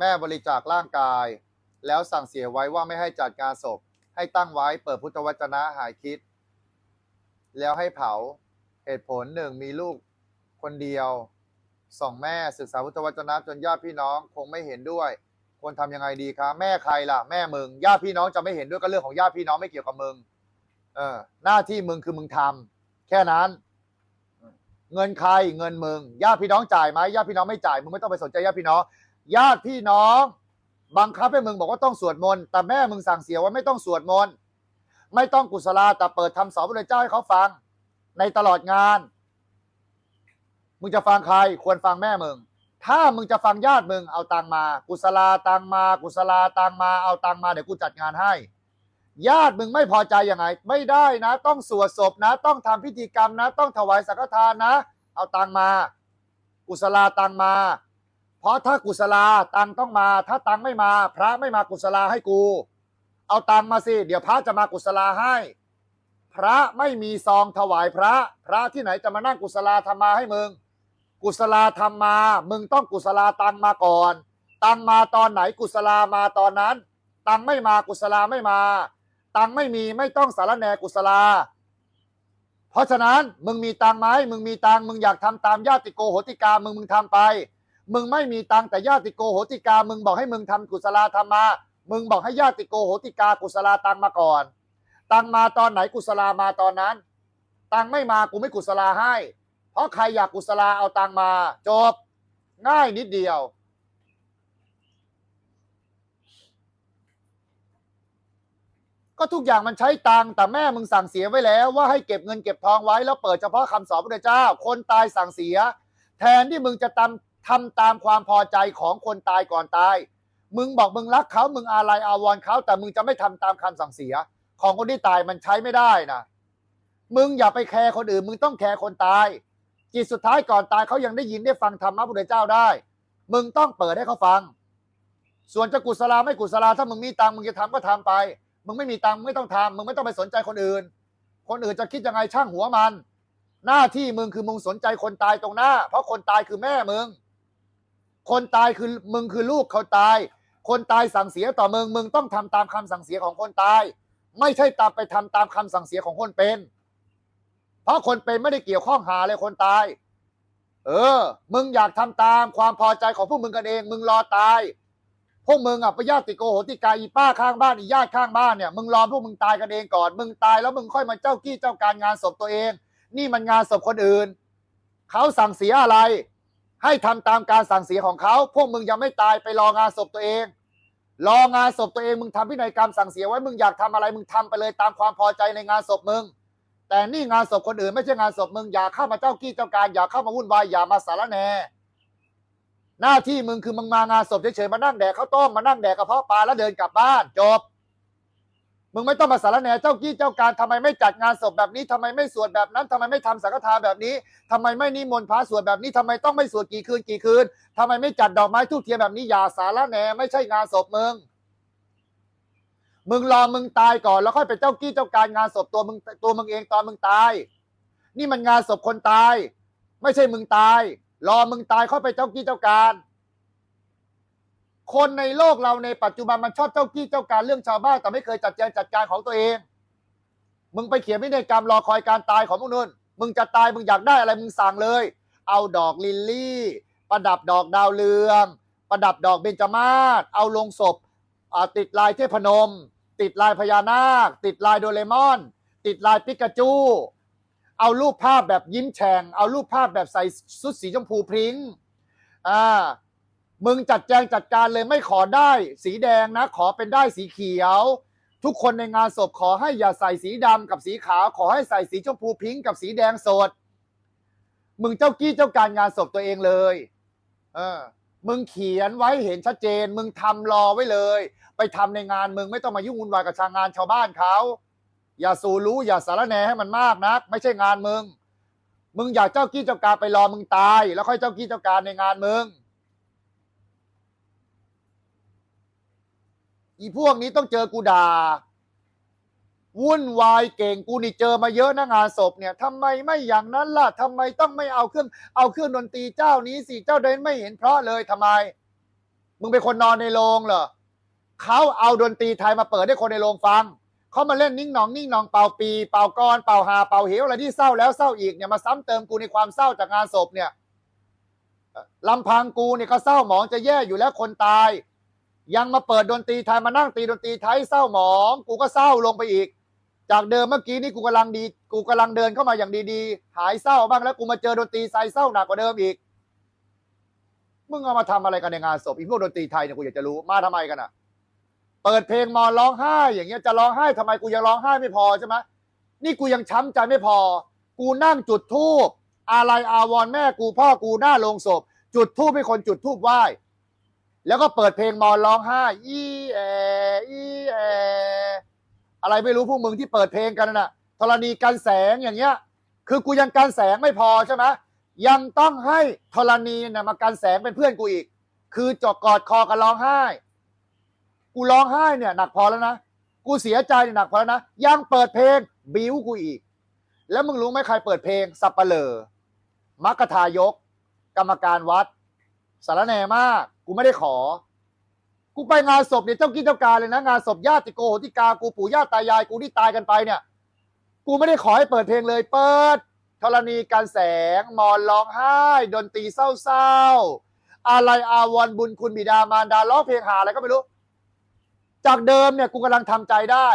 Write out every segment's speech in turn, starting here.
แม่บริจาคร่างกาย แล้วสั่งเสียไว้ว่าไม่ให้จัดงานศพ ให้ตั้งไว้เปิดพุทธวจนะหายคิด แล้วให้เผาเหตุผลหนึ่งมีลูกคนเดียวสองแม่ศึกษาพุทธวจนะจนญาติพี่น้องคงไม่เห็นด้วย ควรทำยังไงดีคะแม่ใครล่ะ แม่มึงญาติพี่น้องจะไม่เห็นด้วยก็เรื่องของญาติพี่น้องไม่เกี่ยวกับมึงเออหน้าที่มึงคือมึงทำแค่นั้น เงินใครเงินมึงญาติพี่น้องจ่ายไหมญาติพี่น้องไม่จ่ายมึงไม่ต้องไปสนใจญาติพี่น้อง ญาติพี่น้องบังคับให้มึงบอกว่าต้องสวดมนต์แต่แม่มึงสั่งเสียว่าไม่ต้องสวดมนต์ไม่ต้องกุศลาแต่เปิดทำสอนพระเจ้าให้เขาฟัง ในตลอดงาน มึงจะฟังใครควรฟังแม่มึง ถ้ามึงจะฟังญาติมึงเอาตังมา กุศลาตังมา กุศลาตังมาเอาตังมาเดี๋ยวกูจัดงานให้ ญาติมึงไม่พอใจยังไง ไม่ได้นะ ต้องสวดศพนะ ต้องทำพิธีกรรมนะ ต้องถวายสังฆทานนะ เอาตังมา กุศลาตังมา เพราะถ้ากุศลาตังต้องมา ถ้าตังไม่มา พระไม่มากุศลาให้กู เอาตังมาสิ เดี๋ยวพระจะมากุศลาให้ พระไม่มีซองถวายพระ พระที่ไหนจะมานั่งกุศลาทำมาให้มึง กุศลาทำมา มึงต้องกุศลาตังมาก่อน ตังมาตอนไหนกุศลามาตอนนั้น ตังไม่มากุศลาไม่มา ตังไม่มีไม่ต้องสารแหนกุศลา เพราะฉะนั้นมึงมีตังไหมมึงมีตังมึงอยากทำตามญาติโกโหติกามึงมึงทำไป มึงไม่มีตังแต่ญาติโกโหติกา มึงบอกให้มึงทำกุศลาทำมา มึงบอกให้ญาติโกโหติกากุศลาตังมาก่อน ตังมาตอนไหนกุศลามาตอนนั้น ตังไม่มากูไม่กุศลาให้ เพราะใครอยากกุศลาเอาตังมา จบ ง่ายนิดเดียวก็ทุกอย่างมันใช้ตังแต่แม่มึงสั่งเสียไว้แล้วว่าให้เก็บเงินเก็บทองไว้แล้วเปิดเฉพาะคำสอนพระเจ้า คนตายสั่งเสีย แทนที่มึงจะทำ ทำตามความพอใจของคนตายก่อนตาย มึงบอกมึงรักเขามึงอาลัยอาวรณ์เขาแต่มึงจะไม่ทำตามคำสั่งเสีย ของคนที่ตายมันใช้ไม่ได้นะมึงอย่าไปแคร์คนอื่น มึงต้องแคร์คนตาย จิตสุดท้ายก่อนตายเขายังได้ยินได้ฟังธรรมะพระเจ้าได้ มึงต้องเปิดให้เขาฟัง ส่วนจะกุศลาไม่กุศลาถ้ามึงมีตังมึงจะทำก็ทำไป มึงไม่มีตังมึงไม่ต้องทำมึงไม่ต้องไปสนใจคนอื่น คนอื่นจะคิดยังไงช่างหัวมัน หน้าที่มึงคือมึงสนใจคนตายตรงหน้า เพราะคนตายคือแม่มึง คนตายคือมึงคือลูกเขาตาย คนตายสั่งเสียต่อมึงมึงต้องทำตามคำสั่งเสียของคนตาย ไม่ใช่ตามไปทำตามคำสั่งเสียของคนเป็น เพราะคนเป็นไม่ได้เกี่ยวข้องหาเลยคนตาย เออ มึงอยากทำตามความพอใจของพวกมึงกันเอง มึงรอตาย พวกมึงอะไปญาติโกโหติกาอีป้าข้างบ้านอีญาติข้างบ้านเนี่ยมึงรอพวกมึงตายกันเองก่อน มึงตายแล้วมึงค่อยมาเจ้ากี้เจ้าการงานศพตัวเอง นี่มันงานศพคนอื่นเขาสั่งเสียอะไร ให้ทำตามการสั่งเสียของเขา พวกมึงยังไม่ตายไปรองานศพตัวเอง รองานศพตัวเองมึงทำพินัยกรรมสั่งเสียไว้มึงอยากทำอะไรมึงทำไปเลยตามความพอใจในงานศพมึง แต่นี่งานศพคนอื่นไม่ใช่งานศพมึงอย่าเข้ามาเจ้ากี้เจ้าการอย่าเข้ามาวุ่นวายอย่ามาสารแหนหน้าที่มึงคือมึงมางานศพเฉยๆมานั่งแดกข้าวต้มมานั่งแดกกระเพาะปลาแล้วเดินกลับบ้านจบ มึงไม่ต้องมาสารแหนเจ้ากี้เจ้าการทำไมไม่จัดงานศพแบบนี้ทำไมไม่สวดแบบนั้นทำไมไม่ทำสังฆทานแบบนี้ทำไมไม่นิมนต์พระสวดแบบนี้ทำไมต้องไม่สวดกี่คืนกี่คืนทำไมไม่จัดดอกไม้ทูบเทียนแบบนี้อย่าสารแหนไม่ใช่งานศพมึงมึงรอมึงตายก่อนแล้วค่อยไปเจ้ากี้เจ้าการงานศพตัวมึงตัวมึงเองตอนมึงตาย นี่มันงานศพคนตาย ไม่ใช่มึงตาย รอมึงตายค่อยไปเจ้ากี้เจ้าการ คนในโลกเราในปัจจุบันมันชอบเจ้ากี้เจ้าการเรื่องชาวบ้านแต่ไม่เคยจัดแจงจัดการของตัวเอง มึงไปเขียนพินัยกรรมรอคอยการตายของพวกนู้นมึงจะตายมึงอยากได้อะไรมึงสั่งเลย เอาดอกลิลลี่ ประดับดอกดาวเรือง ประดับดอกเบญจมาศเอาลงศพติดลายเทพนม ติดลายพญานาค ติดลายโดเรมอน ติดลายปิกาจู เอารูปภาพแบบยิ้มแฉ่งเอารูปภาพแบบใส่ชุดสีชมพูพริ้งอ่า มึงจัดแจงจัดการเลยไม่ขอได้ สีแดงนะ ขอเป็นได้สีเขียว ทุกคนในงานศพขอให้อย่าใส่สีดำกับสีขาว ขอให้ใส่สีชมพูพิงกับสีแดงสด มึงเจ้ากี้เจ้าการงานศพตัวเองเลย เออ มึงเขียนไว้เห็นชัดเจน มึงทำรอไว้เลย ไปทำในงานมึงไม่ต้องมายุ่งวุ่นวายกับชางงานชาวบ้านเขาอย่าสู่รู้อย่าสารแนให้มันมากนัก ไม่ใช่งานมึง มึงอยากเจ้ากี้เจ้าการไปรอมึงตาย แล้วค่อยเจ้ากี้เจ้าการในงานมึง อีพวกนี้ต้องเจอกูด่าวุ่นวายเก่งกูนี่เจอมาเยอะนะงานศพเนี่ยทำไมไม่อย่างนั้นล่ะทำไมต้องไม่เอาเครื่องเอาเครื่องดนตรีเจ้านี้สิเจ้าเดินไม่เห็นเพราะเลยทำไม มึงเป็นคนนอนในโรงเหรอเขาเอาดนตรีไทยมาเปิดให้คนในโรงฟังเขามาเล่นนิ่งหนองนิ่งหนองเป่าปีเป่ากรเป่าหาเป่าเหวอะไรที่เศร้าแล้วเศร้าอีกเนี่ยมาซ้ำเติมกูในความเศร้าจากงานศพเนี่ยลำพังกูเนี่ยก็เศร้าหมองจะแย่อยู่แล้วคนตาย ยังมาเปิดดนตรีไทยมานั่งตีดนตรีไทยเศร้าหมอง กูก็เศร้าลงไปอีก จากเดิมเมื่อกี้นี่กูกำลังดี กูกำลังเดินเข้ามาอย่างดีๆ หายเศร้าบ้างแล้วกูมาเจอดนตรีไทยเศร้าหนักกว่าเดิมอีก มึงเอามาทำอะไรกันในงานศพอีพวกดนตรีไทยเนี่ยกูอยากจะรู้มาทำไมกันอะ เปิดเพลงมอร้องไห้อย่างเงี้ยจะร้องไห้ทำไมกูยังร้องไห้ไม่พอใช่ไหมนี่กูยังช้ำใจไม่พอ กูนั่งจุดธูปอะไรอาวรแม่กูพ่อกูหน้าโลงศพ จุดธูปให้คนจุดธูปไหว้ แล้วก็เปิดเพลงมอนร้องไห้อีแออีแออะไรไม่รู้พวกมึงที่เปิดเพลงกันน่ะธรณีกันแสงอย่างเงี้ย คือกูยังกันแสงไม่พอใช่ไหมยังต้องให้ธรณีเนี่ยมากันแสงเป็นเพื่อนกูอีก คือจอกกอดคอกันร้องไห้ กูร้องไห้เนี่ยหนักพอแล้วนะกูเสียใจเนี่ยหนักพอแล้วนะยังเปิดเพลงบิ้วกูอีก แล้วมึงรู้ไหมใครเปิดเพลงสับปะเลอมัคคทายก กรรมการวัดสารแหนมาก กูไม่ได้ขอ กูไปงานศพเนี่ยเจ้ากินเจ้าการเลยนะงานศพญาติโกโหติกากูปู่ย่าตายายกูที่ตายกันไปเนี่ย กูไม่ได้ขอให้เปิดเพลงเลย เปิดธรณีการแสงมอนร้องไห้ ดนตรีเศร้าๆอะไรอาวรบุญคุณบิดามารดาร้องเพลงหาอะไรก็ไม่รู้ จากเดิมเนี่ยกูกำลังทำใจได้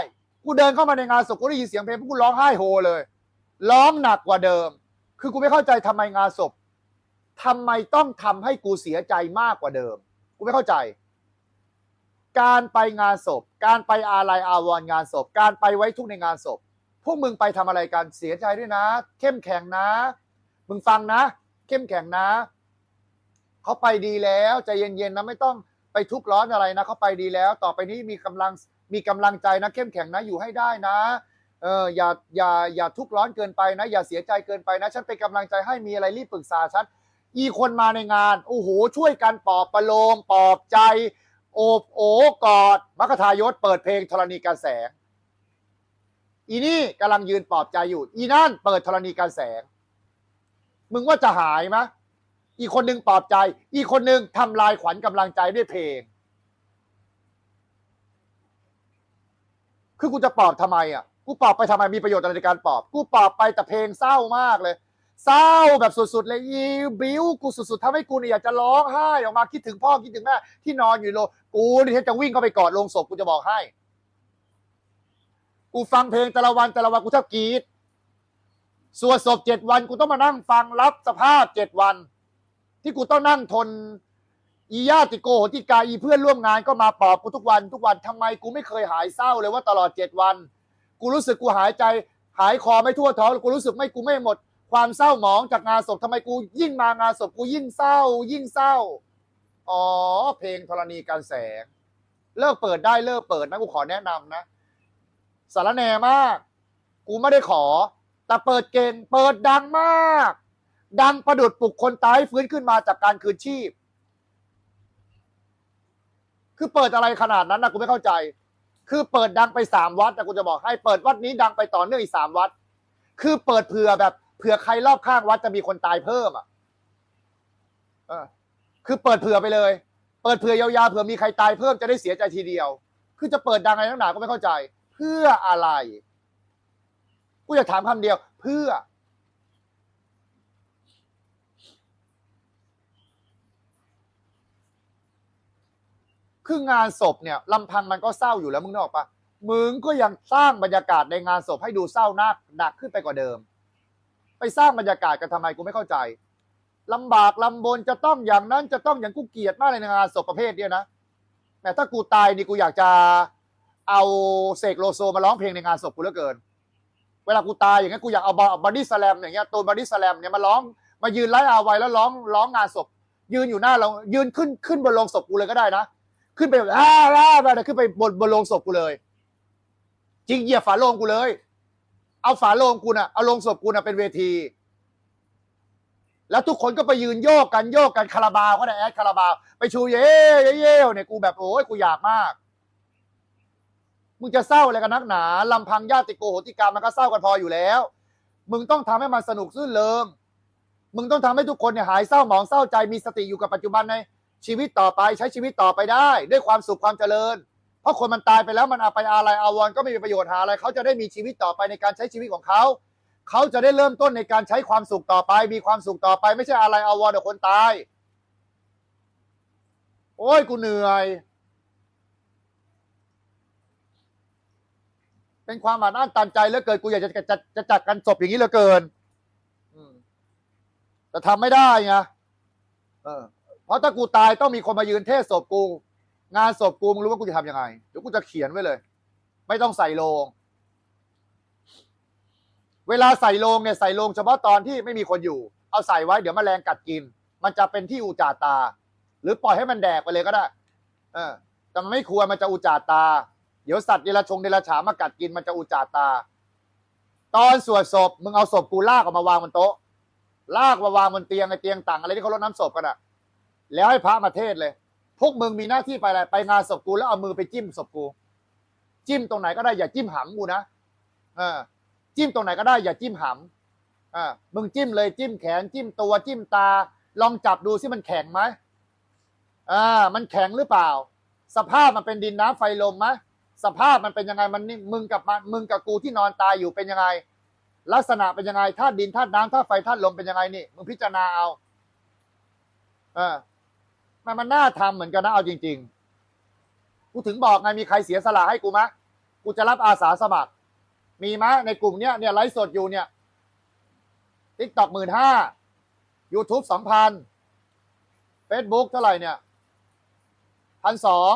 กูเดินเข้ามาในงานศพกูได้ยินเสียงเพลงพวกกูร้องไห้โฮเลย ร้องหนักกว่าเดิม คือกูไม่เข้าใจทำไมงานศพทำไมต้องทำให้กูเสียใจมากกว่าเดิม กูไม่เข้าใจ การไปงานศพ การไปอาลัยอาวรณ์งานศพ การไปไว้ทุกในงานศพ พวกมึงไปทำอะไรกันเสียใจด้วยนะ เข้มแข็งนะ มึงฟังนะ เข้มแข็งนะเขาไปดีแล้วใจเย็นๆนะไม่ต้องไปทุกข์ร้อนอะไรนะเขาไปดีแล้ว ต่อไปนี้มีกำลังมีกำลังใจนะ เข้มแข็งนะอยู่ให้ได้นะเอออย่าอย่าอย่าทุกข์ร้อนเกินไปนะ อย่าเสียใจเกินไปนะ ฉันเป็นกำลังใจให้มีอะไรรีบปรึกษาฉัน อีคนมาในงานโอ้โหช่วยกันปลอบประโลมปลอบใจ โอบโอกอดมัคคทายศเปิดเพลงธรณีการแสง อีนี่กำลังยืนปลอบใจอยู่ อีนั่นเปิดธรณีการแสง มึงว่าจะหายไหมอีคนหนึ่งปลอบใจ อีคนหนึ่งทำลายขวัญกำลังใจด้วยเพลง คือกูจะปลอบทำไมอะกูปลอบไปทำไมมีประโยชน์อะไรในการปลอบ กูปลอบไปแต่เพลงเศร้ามากเลย เศร้าแบบสุดๆเลยอีบิ้วกูสุดๆทำให้กูเนี่ยอยากจะร้องไห้ออกมาคิดถึงพ่อคิดถึงแม่ที่นอนอยู่โรงกูนี่แทบจะวิ่งเข้าไปกอดลงศพกูจะบอกให้ กูฟังเพลงแต่ละวันแต่ละวันกูแทบกรีดสวดศพเจ็ดวันกูต้องมานั่งฟังรับสภาพเจ็ดวัน ที่กูต้องนั่งทน อีญาติโกโหติกาอีเพื่อนร่วมงานก็มาปลอบกูทุกวัน ทุกวันทำไมกูไม่เคยหายเศร้าเลยว่าตลอดเจ็ดวัน กูรู้สึกกูหายใจ หายคอไม่ทั่วท้องกูรู้สึกไม่กูไม่หมด ความเศร้าหมองจากงานศพทำไมกูยิ่งมางานศพกูยิ่งเศร้า ยิ่งเศร้า อ๋อ เพลงธรณีการแสง เลิกเปิดได้เลิกเปิดนะกูขอแนะนำนะสารแหนมาก กูไม่ได้ขอ แต่เปิดเก่ง เปิดดังมาก ดังประดุดปลุกคนตายฟื้นขึ้นมาจากการคืนชีพ คือเปิดอะไรขนาดนั้นนะกูไม่เข้าใจ คือเปิดดังไปสามวัดแต่กูจะบอกให้เปิดวัดนี้ดังไปต่อเนื่องอีกสามวัด คือเปิดเผื่อแบบ เผื่อใครรอบข้างวัดจะมีคนตายเพิ่มอะเออคือเปิดเผื่อไปเลย เปิดเผื่อยาวๆเผื่อมีใครตายเพิ่มจะได้เสียใจทีเดียว คือจะเปิดดังอะไรนักหนาก็ไม่เข้าใจ เพื่ออะไรกูอยากถามคำเดียว เพื่อ คืองานศพเนี่ยลำพังมันก็เศร้าอยู่แล้วมึงนึกออกปะมึงก็ยังสร้างบรรยากาศในงานศพให้ดูเศร้าหนักหนักขึ้นไปกว่าเดิม ไปสร้างบรรยากาศกันทำไมกูไม่เข้าใจลำบากลำบนจะต้องอย่างนั้นจะต้องอย่างกูเกียดมากเลยในงานศพประเภทเนี้ยนะแต่ถ้ากูตายนี่กูอยากจะเอาเสกโลโซมาร้องเพลงในงานศพกูเหลือเกิน เวลากูตายอย่างเงี้ยกูอยากเอาบอดี้สแลมอย่างเงี้ยตูนบอดี้สแลมเนี่ยมาร้อง มายืนไล่อาไว้แล้วร้องร้องงานศพ ยืนอยู่หน้าเรายืนขึ้นขึ้นบนโลงศพกูเลยก็ได้นะขึ้นไปแบบอ้าอ้าไปขึ้นไปบนบนโลงศพกูเลย จริงเหยียบฝาโลงกูเลย เอาฝาโลงกูน่ะเอาโลงศพกูน่ะเป็นเวที แล้วทุกคนก็ไปยืนโยกกันโยกกันคาราบาวก็ได้แอดคาราบาว ไปชูเย่เย่เย่เนี่ยกูแบบโอ้ยกูอยากมาก มึงจะเศร้าอะไรกันนักหนาลำพังญาติโกโหติกรรมันก็เศร้ากันพออยู่แล้ว มึงต้องทำให้มันสนุกซื่นเริงมึงต้องทำให้ทุกคนเนี่ยหายเศร้าหมองเศร้าใจมีสติอยู่กับปัจจุบันในชีวิตต่อไปใช้ชีวิตต่อไปได้ ด้วยความสุขความเจริญ เพราะคนมันตายไปแล้วมันเอาไปอะไรอาวรก็ไม่มีประโยชน์หาอะไรเขาจะได้มีชีวิตต่อไปในการใช้ชีวิตของเขาเขาจะได้เริ่มต้นในการใช้ความสุขต่อไป มีความสุขต่อไป ไม่ใช่อะไรอาวรณ์กับคนตาย โอ้ยกูเหนื่อย เป็นความอัดอั้นตันใจเหลือเกินกูอยากจะจะจะจะจัดกันศพอย่างนี้เหลือเกินแต่ทำไม่ได้ไงเพราะถ้ากูตายต้องมีคนมายืนเทศศพกู งานศพกูมึงรู้ว่ากูจะทำยังไงเดี๋ยวกูจะเขียนไว้เลย ไม่ต้องใส่โลง เวลาใส่โลงเนี่ยใส่โลงเฉพาะตอนที่ไม่มีคนอยู่ เอาใส่ไว้เดี๋ยวแมลงกัดกิน มันจะเป็นที่อุจจาตา หรือปล่อยให้มันแดกไปเลยก็ได้ เออ แต่มันไม่ควรมันจะอุจจาตา เดี๋ยวสัตว์เดรัจฉงเดรัจฉามากัดกินมันจะอุจจาตา ตอนสวดศพมึงเอาศพกูลากออกมาวางบนโต๊ะลากมาวางบนเตียงไอเตียงต่างอะไรที่เขารดน้ำศพกันอะแล้วให้พระมาเทศเลย พวกมึงมีหน้าที่ไปอะไรไปงานศพกูแล้วเอามือไปจิ้มศพกู จิ้มตรงไหนก็ได้อย่าจิ้มหำกูนะเออ จิ้มตรงไหนก็ได้อย่าจิ้มหำอ่ามึงจิ้มเลยจิ้มแขนจิ้มตัวจิ้มตา ลองจับดูซิมันแข็งไหมอ่ามันแข็งหรือเปล่า สภาพมันเป็นดินน้ำไฟลมไหมสภาพมันเป็นยังไงมันนี่มึงกับมันมึงกับกูที่นอนตายอยู่เป็นยังไง ลักษณะเป็นยังไงธาตุดินธาตุน้ำธาตุไฟธาตุลมเป็นยังไงนี่มึงพิจารณาเอา เออ มันมันน่าทำเหมือนกันนะเอาจริง ๆ กูถึงบอกไงมีใครเสียสละให้กูมะ กูจะรับอาสาสมัคร มีไหมในกลุ่มเนี้ยเนี่ยไลฟ์สดอยู่เนี่ยทิกตอกหมื่นห้ายูทูบสองพันเฟซบุ๊กเท่าไหร่เนี่ยพันสอง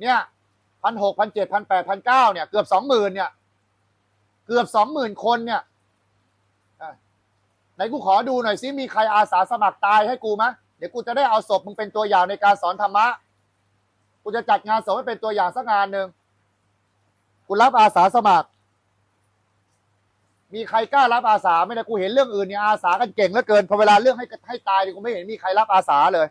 เนี่ยพันหกพันเจ็ดพันแปดพันเก้าเนี่ย เกือบสองหมื่นเนี่ย เกือบสองหมื่นคนเนี่ยไหนกูขอดูหน่อยซิมีใครอาสาสมัครตายให้กูไหม เดี๋ยวกูจะได้เอาศพมึงเป็นตัวอย่างในการสอนธรรมะ กูจะจัดงานศพให้เป็นตัวอย่างสักงานหนึ่งกูรับอาสาสมัคร มีใครกล้ารับอาสาไหมนะกูเห็นเรื่องอื่นเนี่ยอาสากันเก่งเหลือเกินพอเวลาเรื่องให้ให้ตายเนี่ยกูไม่เห็นมีใครรับอาสาเลย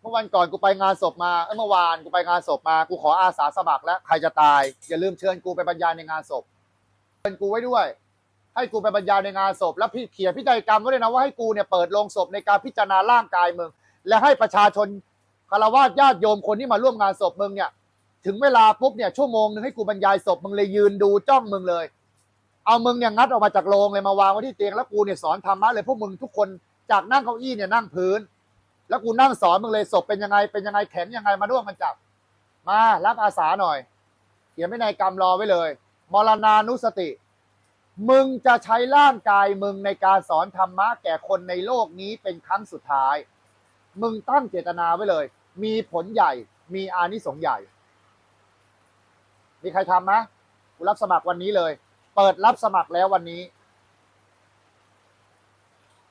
เมื่อวันก่อนกูไปงานศพมาเอ้ยเมื่อวานกูไปงานศพมา กูขออาสาสมัครแล้วใครจะตาย อย่าลืมเชิญกูไปบรรยายในงานศพ เชิญกูไว้ด้วย ให้กูไปบรรยายในงานศพ แล้วพี่เขียนพิธีกรรมไว้เลยนะว่าให้กูเนี่ยเปิดโรงศพในการพิจารณาร่างกายมึง และให้ประชาชนคารวะญาติโยมคนที่มาร่วมงานศพมึงเนี่ย ถึงเวลาปุ๊บเนี่ยชั่วโมงหนึงให้กูบรรยายศพมึงเลยยืนดูจ้องมึงเลย เอามึงเนี่ยงัดออกมาจากโรงเลยมาวางไว้ที่เตียงแล้วกูเนี่ยสอนธรรมะเลยพวกมึงทุกคนจากนั่งเก้าอี้เนี่ยนั่งพื้น แล้วกูนั่งสอนมึงเลยศพเป็นยังไงเป็นยังไงแข็งยังไงมาร่วมกันจับ มารับอาสาหน่อยเขียนไม่ในกรรมรอไว้เลย มรณานุสติ มึงจะใช้ร่างกายมึงในการสอนธรรมะแก่คนในโลกนี้เป็นครั้งสุดท้าย มึงตั้งเจตนาไว้เลย มีผลใหญ่ มีอานิสงส์ใหญ่ มีใครทำไหมกูรับสมัครวันนี้เลย เปิดรับสมัครแล้ววันนี้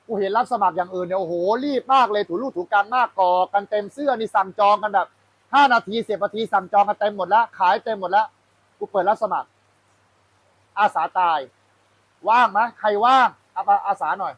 กูเห็นรับสมัครอย่างอื่นเนี่ยโอ้โหรีบมากเลยถูรูปถูกการมากก่อกันเต็มเสื้อนี่สั่งจองกันแบบห้านาทีสิบนาทีสั่งจองกันเต็มหมดแล้ว ขายเต็มหมดแล้วกูเปิดรับสมัคร อาสาตาย ว่างไหมใครว่างเอาอาอาสาหน่อย